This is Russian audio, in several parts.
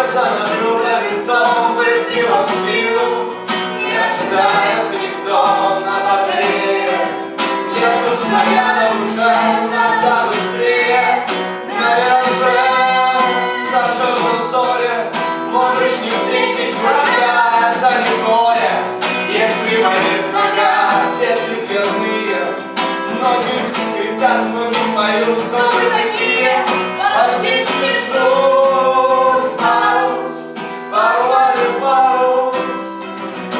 сердце над рулевитом Выснило спину, не ожидает никто на батарее Летку снарядом как надо быстрее. Наверное, даже в узоре Можешь не встретить врага, это не горе. Если болит нога, петли пивные Многие скрипят, но не поют.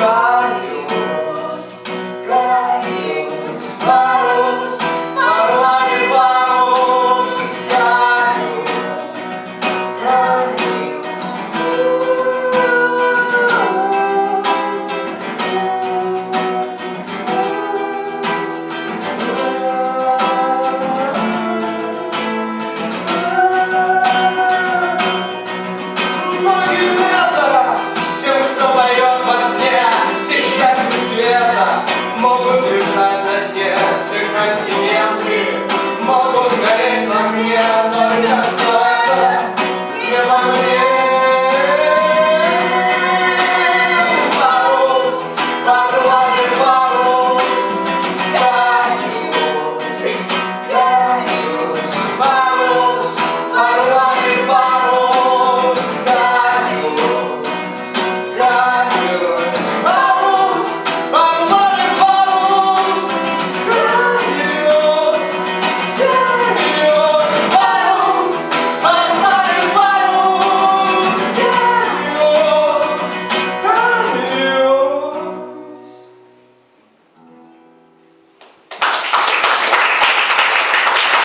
vários caminhos, vários, vários, vários caminhos, caminhos. You. континенты могут